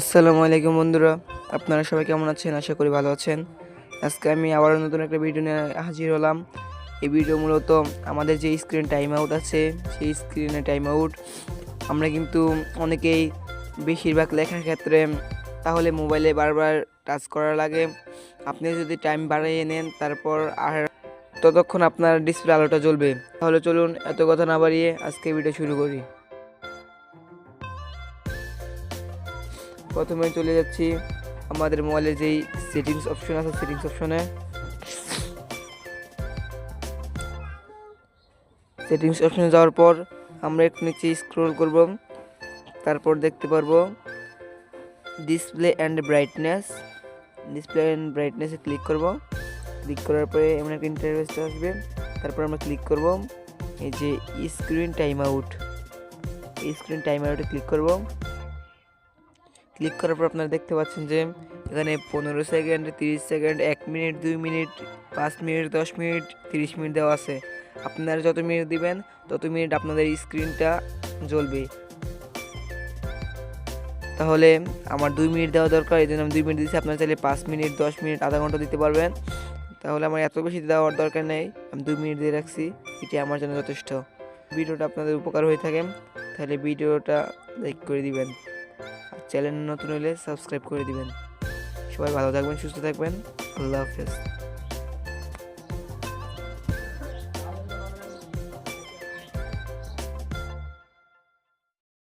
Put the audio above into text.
আসসালামু আলাইকুম বন্ধুরা, আপনারা সবাই কেমন আছেন? আশা করি ভালো আছেন। আজকে আমি আবার নতুন একটা ভিডিও নিয়ে হাজির হলাম। এই ভিডিও মূলত আমাদের যে স্ক্রিন টাইম আউট আছে, সেই স্ক্রিনে টাইম আউট আমরা কিন্তু অনেকেই বেশিরভাগ লেখার ক্ষেত্রে তাহলে মোবাইলে বারবার টাচ করা লাগে। আপনি যদি টাইম বাড়িয়ে নেন, তারপর আর ততক্ষণ আপনার ডিসপ্লে আলোটা জ্বলবে। তাহলে চলুন এত কথা না বাড়িয়ে আজকে ভিডিও শুরু করি। প্রথমে চলে যাচ্ছি আমাদের মোবাইলের যেই সেটিংস অপশন আছে সেটিংস অপশনে সেটিংস অপশনে যাওয়ার পর আমরা একটু নিচে স্ক্রল করব, তারপর দেখতে পারব display and brightness display and ব্রাইটনেসে click করব। ক্লিক করার পরে এমন একটা ইন্টারভেস আসবে, তারপর আমরা ক্লিক করব এই যে screen time out screen time আউটে ক্লিক করব। ক্লিক করার পর আপনারা দেখতে পাচ্ছেন যে এখানে পনেরো সেকেন্ড, তিরিশ সেকেন্ড, এক মিনিট, দুই মিনিট, পাঁচ মিনিট, দশ মিনিট, তিরিশ মিনিট দেওয়া আছে। আপনারা যত মিনিট দিবেন, তত মিনিট আপনাদের স্ক্রিনটা জ্বলবে। তাহলে আমার দুই মিনিট দেওয়া দরকার, এই জন্য আমি দুই মিনিট দিচ্ছি। আপনারা চাইলে পাঁচ মিনিট, দশ মিনিট, আধা ঘণ্টা দিতে পারবেন। তাহলে আমার এত বেশি দেওয়ার দরকার নেই, আমি দুই মিনিট দিয়ে রাখছি। এটি আমার জন্য যথেষ্ট। ভিডিওটা আপনাদের উপকার হয়ে থাকে, তাহলে ভিডিওটা লাইক করে দিবেন। চ্যানেল নতুন হলে সাবস্ক্রাইব করে দিবেন। সবাই ভালো থাকবেন সুস্থ থাকবেন। আল্লাহ হাফেজ।